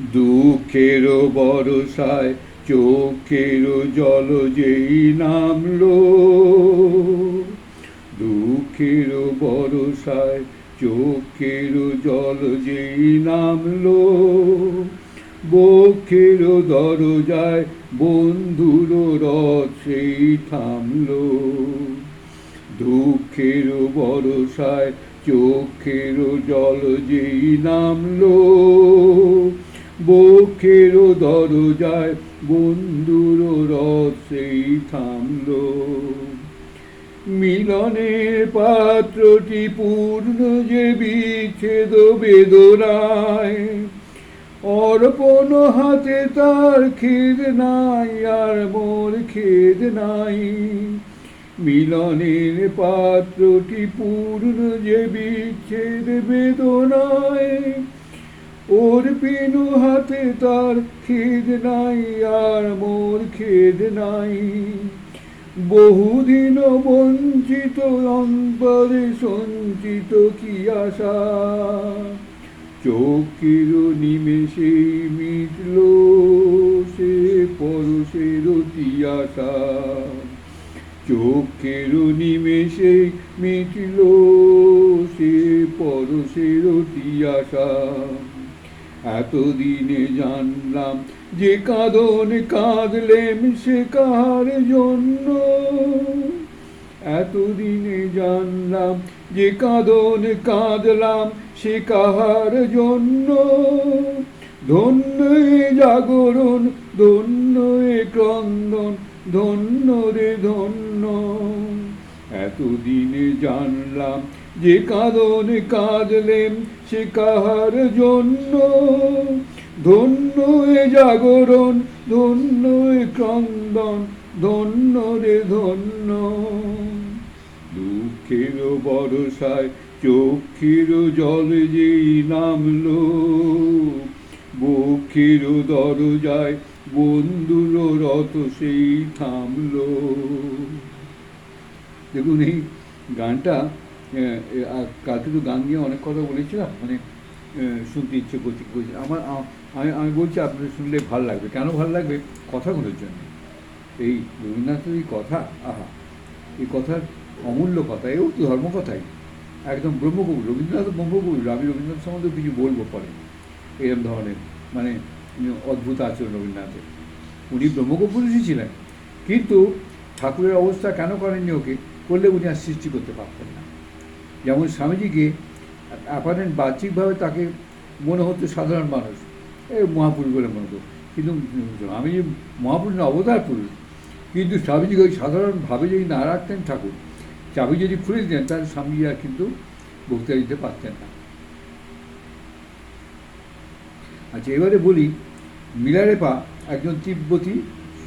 দুঃখের বরসায় চোখের জল যেই নামলো। দুঃখের বরসায় চোখের জল যেই নামলো। বক্ষের দরজায় বন্ধুর রথ সেই থামলো। দুঃখের বরসায় চোখের জল যেই নামলো। বক্ষের দরজায় বন্ধুর রথ সেই থামলো। মিলনের পাত্রটি পূর্ণ যে বিচ্ছেদ বেদনায়, অর্পণ হাতে তার খেদ নাই আর মোর খেদ নাই। মিলনের পাত্রটি পূর্ণ যে বিচ্ছেদ বেদনায় ওর পিনু হাতে তার খেদ নাই আর মোর খেদ নাই। বহুদিন বঞ্চিত, অন্তরে সঞ্চিত কি আশা? চোখের নিমেষে মিটল সে পরশের তিয়াসা চোখের নিমেষে মিটল সে পরশের তিয়াসা এতদিনে জানলাম যে কাঁদন কাঁদলেম সে কার জন্য। এতদিনে জানলাম যে কাঁদন কাঁদলাম সে কাহার জন্য। ধন্য জাগরণ, ধন্য ক্রন্দন, ধন্য রে ধন্য। এতদিনে জানলাম যে কাঁদন কাঁদলেম সে জন্য? ধন্য এ জাগরণ, ধন্য এ ক্রন্দন, ধন্য রে ধন্য। দুঃখের বরসায় চোখের জল যেই নামলো বক্ষের দরজায় বন্ধুর রথ সেই থামলো। দেখুন এই গানটা কালকে তো গান নিয়ে অনেক কথা বলেছিলাম মানে শুনতে ইচ্ছে করছে করছে আমার আমি আমি বলছি আপনার শুনলে ভালো লাগবে। কেন ভালো লাগবে? কথাগুলোর জন্য। এই রবীন্দ্রনাথের এই কথা, আহা, এই কথার অমূল্য কথা, এও তো ধর্মকথাই একদম ব্রহ্মকবি, রবীন্দ্রনাথ ব্রহ্মকবি, আমি রবীন্দ্রনাথ সম্বন্ধে কিছু বলব পরে। এরকম ধরনের মানে অদ্ভুত আচরণ রবীন্দ্রনাথের। উনি ব্রহ্মকপুরুষই ছিলেন কিন্তু ঠাকুরের অবস্থা কেন করেননি ওকে? করলে উনি আর সৃষ্টি করতে পারতেন না। যেমন স্বামীজিকে অ্যাপারেন্ট বাহ্যিকভাবে তাকে মনে হতো সাধারণ মানুষ। এই মহাপুরুষ বলে মনে হতো কিন্তু যে মহাপুরুষ না, অবতার পুরুষ। কিন্তু স্বামীজিকে ওই সাধারণভাবে যদি না রাখতেন ঠাকুর, চাবি যদি খুলে দিতেন, তাহলে স্বামীজি আর কিন্তু বক্তৃতা দিতে পারতেন না। আচ্ছা এবারে বলি, মিলারেপা একজন তিব্বতী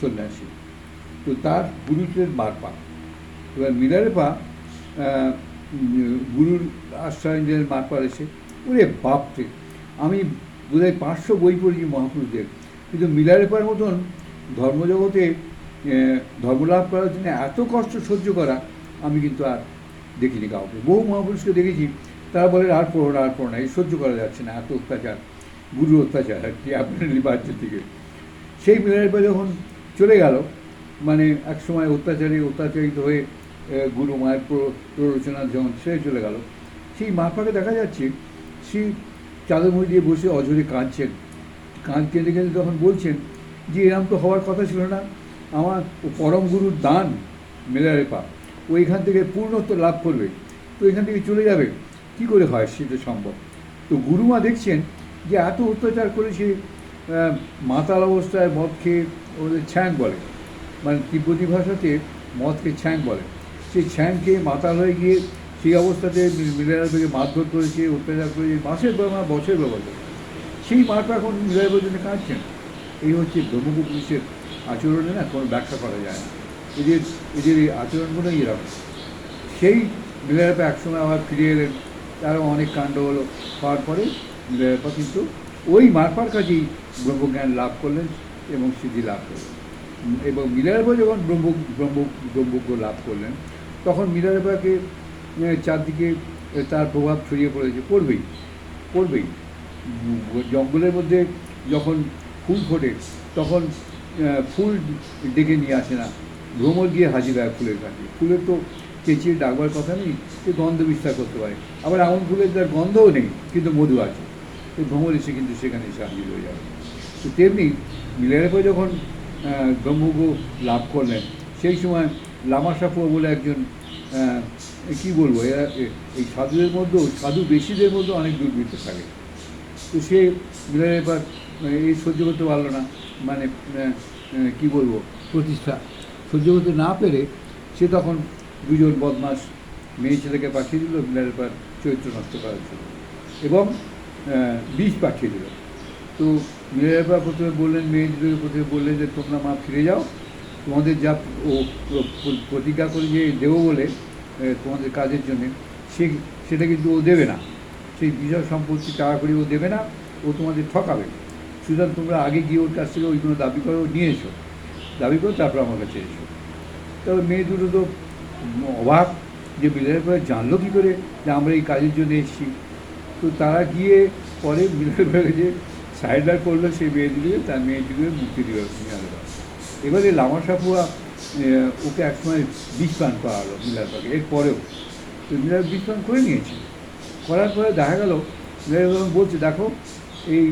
সন্ন্যাসী। তো তার গুরু ছিলেন মারপা এবার মিলারেপা গুরুর আশ্রয় নিলেন মারপার এসে। ওরে বাপরে, আমি বোধহয় পাঁচশো বই পড়েছি মহাপুরুষদের। কিন্তু মিলারেপার মতন ধর্মজগতে ধর্মলাভ করার জন্য এত কষ্ট সহ্য করা আমি কিন্তু আর দেখিনি কাউকে। বহু মহাপুরুষকে দেখেছি, তারা বলে, আর পড়ো না, আর পড়ো না, এই সহ্য করা যাচ্ছে না, এত অত্যাচার, গুরুর অত্যাচার আর কি, আপনার নির্বাচন থেকে। সেই মিলারেপা যখন চলে গেল মানে এক সময় অত্যাচারী, অত্যাচারিত হয়ে গুরু মায়ের প্র- প্ররোচনা যখন ছেড়ে চলে গেল, সেই মাপাকে দেখা যাচ্ছে সেই চাদর মুড়ি দিয়ে বসে অঝরে কাঁদছেন। কাঁদ কেঁদে কেঁদে তখন বলছেন যে, এরম তো হওয়ার কথা ছিল না। আমার পরম গুরুর দান মেলারেপা ও এখান থেকে পূর্ণত্ব লাভ করবে, তো এখান থেকে চলে যাবে। কি করে হয় সেটা সম্ভব। তো গুরুমা দেখছেন যে, এত অত্যাচার করে সে মাতাল অবস্থায় মদ খেয়ে ওদের ছ্যাং বলে। মানে তিব্বতী ভাষাতে মদকে ছ্যাং বলে। সেই ছ্যাং খেয়ে মাতাল হয়ে গিয়ে সেই অবস্থাতে মিলেরা থেকে মারধর করেছে, অত্যাচার করেছে, মাসের মাস, বছরের বছর। সেই মাটা এখন মিলের জন্য কাঁদছেন এই হচ্ছে ব্রহ্মপুর পুলিশের আচরণে না কোনো ব্যাখ্যা করা যায় না। এদের এদের এই আচরণগুলোই এরকম। সেই মিলেরাপা একসময় আবার ফিরে এলেন। তারও অনেক কাণ্ড হলো। হওয়ার পরে মিলেরাপা কিন্তু ওই মারপার কাছেই ব্রহ্মজ্ঞান লাভ করলেন এবং সিদ্ধি লাভ করলেন। এবং মিলারেপা যখন ব্রহ্ম ব্রহ্ম, ব্রহ্মজ্ঞ লাভ করলেন তখন আহ, চারদিকে তার প্রভাব ছড়িয়ে পড়েছে। পড়বেই পড়বেই। জঙ্গলের মধ্যে যখন ফুল ফোটে তখন ফুল ডেকে নিয়ে আসে না। ভ্রমর গিয়ে হাজির হয় ফুলের কাছে। ফুলের তো চেঁচিয়ে ডাকবার কথা নেই সে গন্ধ বিস্তার করতে পারে। আবার এমন ফুলের তার গন্ধও নেই কিন্তু মধু আছে। তো ভ্রমর এসে কিন্তু সেখানে এসে হাজির হয়ে যাবে। তো তেমনি মিলারেপা যখন ব্রহ্মজ্ঞ লাভ করলেন সেই সময় লামা সাপুয়া বলে একজন কি বলব, এরা এই সাধুদের মধ্যেও, সাধু বেশিদের মধ্যে অনেক দুর্বৃত্ত থাকে। তো সে এবার এই সহ্য করতে পারল না মানে কি বলব, প্রতিষ্ঠা। সহ্য করতে না পেরে সে তখন দুজন বদমাস মেয়ে ছেলেকে পাঠিয়ে দিল মিলারের পর চরিত্র নষ্ট করার জন্য। এবং বিষ পাঠিয়ে দিল। তো পর প্রথমে বললেন, মেয়ে প্রথমে বললেন যে, তোমরা মা ফিরে যাও। তোমাদের যা ও ও- প্রতিজ্ঞা করে যে দেবো বলে তোমাদের কাজের জন্যে, সে, সেটা কিন্তু ও দেবে না। সেই বিষয় সম্পত্তি টাকা করে ও দেবে না, ও তোমাদের ঠকাবে। সুতরাং তোমরা আগে গিয়ে ওর কাছ থেকে ওই ওইগুলো দাবি করো, নিয়ে এসো। দাবি করো, তারপর আমার কাছে এসো। তবে মেয়ে দুটো তো অবাক যে মিলের পরে জানলো কী করে যে আমরা এই কাজের জন্য এসেছি। তো তারা গিয়ে পরে মিলের পরে যে সাইডার করল, সেই মেয়ে দুটোকে, তার মেয়ে দুটোকে মুক্তি দিল। মিনারের এবারে লামা সাপুয়া ওকে একসময় বিষ পান করালো মিলার পাকে এরপরেও তো মিলার বিষ পান করে নিয়েছে। করার পরে দেখা গেল মিলার বলছে, দেখো, এই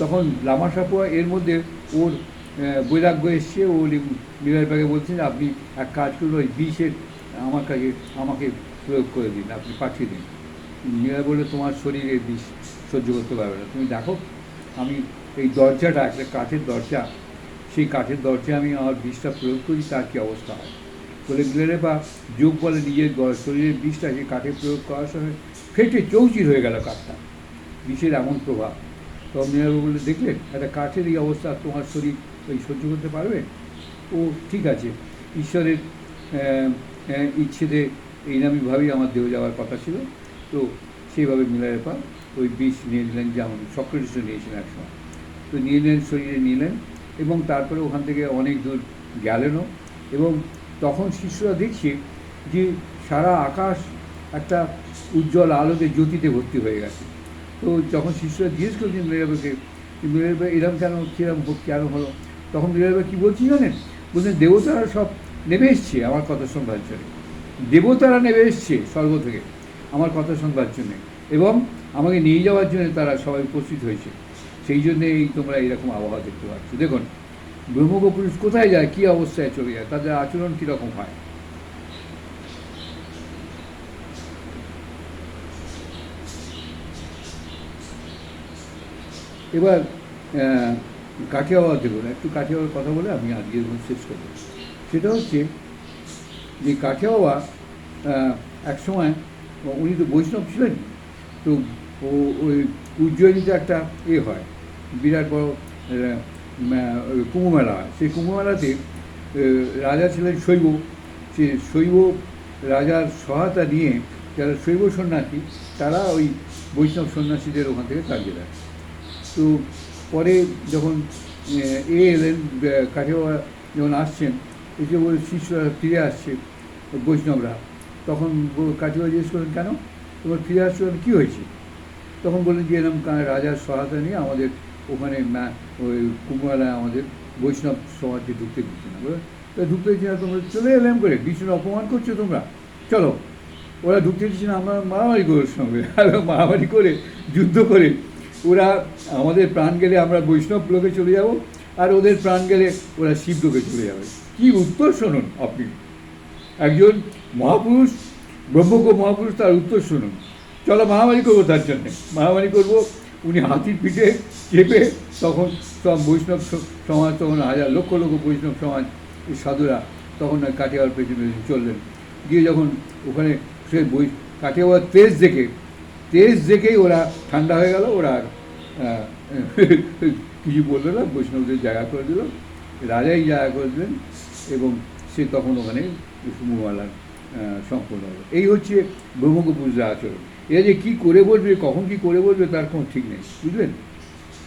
তখন লামা সাপুয়া এর মধ্যে ওর বৈরাগ্য এসছে, ও মিলার পাখি বলছেন যে, আপনি এক কাজ করুন, ওই বিষের আমার কাছে, আমাকে প্রয়োগ করে দিন, আপনি পাঠিয়ে দিন। মীরা বলল, তোমার শরীরে বিষ সহ্য করতে পারবে না। তুমি দেখো, আমি এই দরজাটা, একটা কাঠের দরজা, সেই কাঠের দরজায় আমি আমার বিষটা প্রয়োগ করি, তার কী অবস্থা হয়? বলে গেলে বা, যোগ বলে নিজের শরীরের বিষটা সেই কাঠে প্রয়োগ করার সময় ফেটে চৌচির হয়ে গেল কাঠটা। বিষের এমন প্রভাব। তখন মীরাবাবু বলে দেখলেন, একটা কাঠের এই অবস্থা তোমার শরীর ওই সহ্য করতে পারবে? ও, ঠিক আছে। ঈশ্বরের ইচ্ছেতে এই নামইভাবেই আমার দেহ যাওয়ার কথা ছিল। তো সেইভাবে মিলারেপা ওই বিষ নিয়ে নিলেন যেমন সক্রেটিসও নিয়েছিলেন একসময় তো নিলেন শরীরে নিলেন এবং তারপরে ওখান থেকে অনেক দূর গেলেনও এবং তখন শিষ্যরা দেখছে যে সারা আকাশ একটা উজ্জ্বল আলোতে জ্যোতিতে ভর্তি হয়ে গেছে। তো যখন শিষ্যরা জিজ্ঞেস করছেন মিরাবাকে মিরাবা এরম কেন, কিরম কেন হলো? তখন মিরাবা কী বলছি জানেন? বলছেন দেবতারা সব নেমে এসছে আমার কথা শোনবার জন্য। দেবতারা নেমে এসছে স্বর্গ থেকে আমার কথা শোনবার জন্যে এবং আমাকে নিয়ে যাওয়ার জন্য তারা সবাই উপস্থিত হয়েছে। সেই জন্যে এই তোমরা এইরকম আবহাওয়া দেখতে পাচ্ছ। দেখুন, ব্রহ্মগ পুরুষ কোথায় যায়, কী অবস্থায় চলে যায়, তাদের আচরণ কীরকম হয়? এবার কাঠিয়াওয়া দেখুন, একটু কাঠিয়াওয়ার কথা বলে আমি মধ্যে শেষ করব। সেটা হচ্ছে যে কাঠিয়াওয়া এক সময় উনি তো বৈষ্ণব ছিলেন, তো ও, ওই উজ্জয়িনীতে একটা এ হয় বিরাট বড় আহ, মা- ওই কুম্ভ মেলা হয়। সেই কুম্ভমেলাতে রাজা ছিলেন শৈব। সে শৈব রাজার সহায়তা নিয়ে যারা শৈব সন্ন্যাসী তারা ওই বৈষ্ণব সন্ন্যাসীদের ওখান থেকে তাড়িয়ে দেয়। তো পরে যখন এ এলেন কাঠিয়াওয়া যখন আসছেন এসে বলে শিষ্যরা ফিরে আসছে বৈষ্ণবরা। তখন ব- জিজ্ঞেস করলেন কেন? তোমার ফিরে আসছো? কী হয়েছে? তখন বললেন যে এরকম রাজার সহায়তা নিয়ে আমাদের ওখানে ওই কুম্ভমেলায় আমাদের বৈষ্ণব সমাজকে ঢুকতে দিচ্ছে না। বলে, ঢুকতে দিচ্ছে না তোমরা চলে এলাম করে বিষ্ণুর অপমান করছ তোমরা। চলো ওরা ঢুকতে দিচ্ছে না আমরা মারামারি করে সঙ্গে। আর মারামারি করে যুদ্ধ করে। ওরা আমাদের প্রাণ গেলে আমরা বৈষ্ণব লোকে চলে যাব আর ওদের প্রাণ গেলে ওরা শিব লোকে চলে যাবে। কি উত্তর শুনুন আপনি। একজন মহাপুরুষ ব্রহ্মজ্ঞ মহাপুরুষ তার উত্তর শুনুন। চলো মারামারি করব তার জন্যে। মারামারি করব উনি হাতির পিঠে চেপে তখন সব বৈষ্ণব সমাজ, তখন হাজার লক্ষ লক্ষ বৈষ্ণব সমাজ সাধুরা তখন ওই কাঠিয়াওয়ার পেছনে চললেন। গিয়ে যখন ওখানে সে বই কাঠিয়াওয়ার তেজ দেখে, তেজ দেখেই ওরা ঠান্ডা হয়ে গেল, ওরা আর কিছু বলল না, বৈষ্ণবদের জায়গা করে দিল, রাজাই জায়গা করে দিলেন এবং সে তখন ওখানে কুম্ভমেলার সম্পূর্ণ হলো। এই হচ্ছে ব্রহ্মজ্ঞ পুরুষরা আচরণ এরা যে কী করে বলবে, কখন কী করে বলবে তার কোনো ঠিক নেই, বুঝলেন?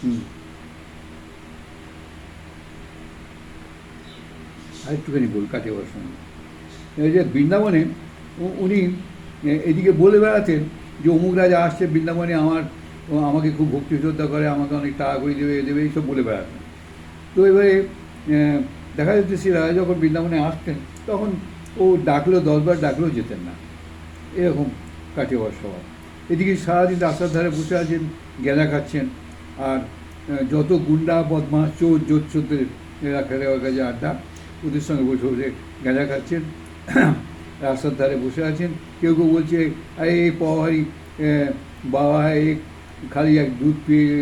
হুম। আরেকটুখানি বল কাটে ওর সঙ্গে এই যে বৃন্দাবনে উনি এদিকে বলে বেড়াতেন যে অমুক রাজা আসছে বৃন্দাবনে, আমার আমাকে খুব ভক্তি শ্রদ্ধা করে, আমাকে অনেক টাকা করে দেবে দেবে এইসব বলে বেড়াতেন। তো এবারে দেখা যাচ্ছে শ্রী রাজা যখন বৃন্দাবনে আসতেন, তখন ও ডাকলেও দশবার ডাকলেও যেতেন না। এরকম কাটে স্বভাব এদিকে সারাদিন রাস্তার ধারে বসে আছেন, গেঁদা খাচ্ছেন, আর যত গুন্ডা বদমাস চোর জোর চোরদের ওর কাছে আড্ডা, ওদের সঙ্গে বসে বসে গেঁদা খাচ্ছেন, রাস্তার ধারে বসে আছেন। কেউ কেউ বলছে এই পহারি বাবা এই খালি এক দুধ পেয়ে,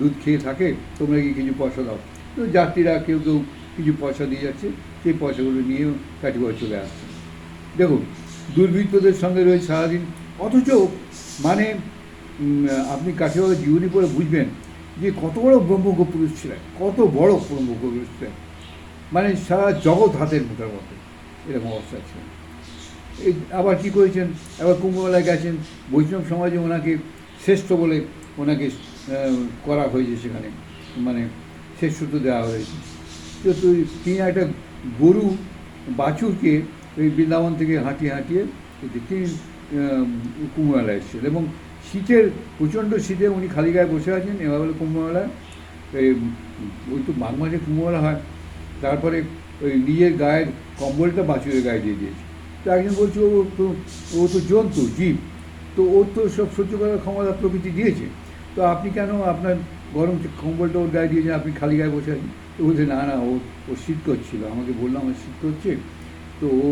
দুধ খেয়ে থাকে, তোমরা কি কিছু পয়সা দাও? তো যাত্রীরা কেউ কেউ কিছু পয়সা দিয়ে যাচ্ছে, সেই পয়সাগুলো নিয়েও কাটিগড় চলে আসছে। দেখুন, দুর্বৃত্তদের সঙ্গে রয়েছে সারাদিন অথচ মানে আপনি কাঠিগড়ের জীবনী পড়ে বুঝবেন যে কত বড় ব্রহ্মজ্ঞ পুরুষ ছিলেন, কত বড় ব্রহ্মজ্ঞ পুরুষ ছিলেন। মানে সারা জগৎ হাতের মুখের মতো এরকম অবস্থা ছিল এই আবার কী করেছেন? আবার কুম্ভমেলায় গেছেন, বৈষ্ণব সমাজে ওনাকে শ্রেষ্ঠ বলে ওনাকে করা হয়েছে সেখানে মানে শ্রেষ্ঠত্ব দেওয়া হয়েছে। তো তুই, তিনি একটা গরু, বাছুরকে ওই বৃন্দাবন থেকে হাঁটিয়ে হাঁটিয়ে তিনি কুম্ভমেলায় এসেছিলেন এবং শীতের, প্রচণ্ড শীতে উনি খালি গায়ে বসে আছেন এবার হলো কুম্ভমেলায় ওই তো মাঘ মাসে কুম্ভমেলা হয়। তারপরে ওই নিজের গায়ের কম্বলটা বাছুরের গায়ে দিয়ে দিয়েছে। তো একজন বলছে, ও তো ও তো জন্তু, জীব। তো ওর তো সব সহ্য করার ক্ষমতা প্রকৃতি দিয়েছে। তো আপনি কেন আপনার গরম কম্বলটা ওর গায়ে দিয়েছেন, আপনি খালি গায়ে বসে আছেন? তো বলছে, না না, ও ও শীত করছিল আমাকে বললাম আমার শীত করছে তো ও,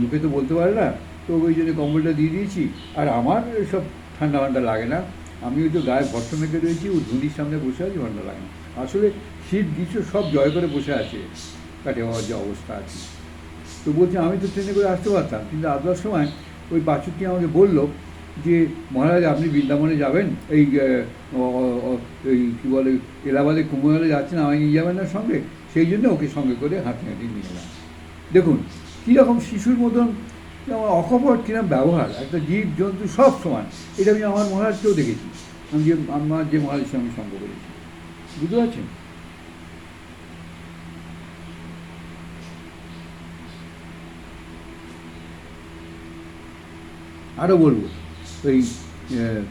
মুখে তো বলতে পারে না। তো ওই জন্য কম্বলটা দিয়ে দিয়েছি। আর আমার সব ঠান্ডা ঠান্ডা লাগে না। আমি ওই তো গায়ে ভট্ট মেখে রয়েছি, ও ধুলির সামনে বসে আছি ঠান্ডা লাগে না। আসলে শীত, গ্রীষ্ম সব জয় করে বসে আছে। কাটে হওয়ার যে অবস্থা আছে। তো বলছে, আমি তো ট্রেনে করে আসতে পারতাম। কিন্তু আসবার সময় ওই বাছুরটি আমাকে বলল যে, মহারাজ, আপনি বৃন্দাবনে যাবেন? এই এই কী বলে এলাহাবাদে কুম্ভমেলা যাচ্ছেন আমায় নিয়ে যাবেন না সঙ্গে? সেই জন্য ওকে সঙ্গে করে হাঁটি হাঁটি নিয়ে গেলাম দেখুন, কীরকম শিশুর মতন যেমন অকপট কিরম ব্যবহার একটা জীব জন্তু সব সমান। এটা আমি আমার মহারাজকেও দেখেছি। আমি যে আমার যে মহারাজের সঙ্গে সঙ্গ করেছি। বুঝতে পারছেন? আরও বলব আহ,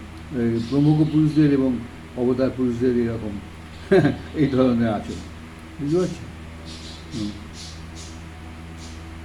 প্রমুখ পুরুষদের এবং অবতার পুরুষদের এরকম এই ধরনের আছে বুঝতে পারছেন? হুম।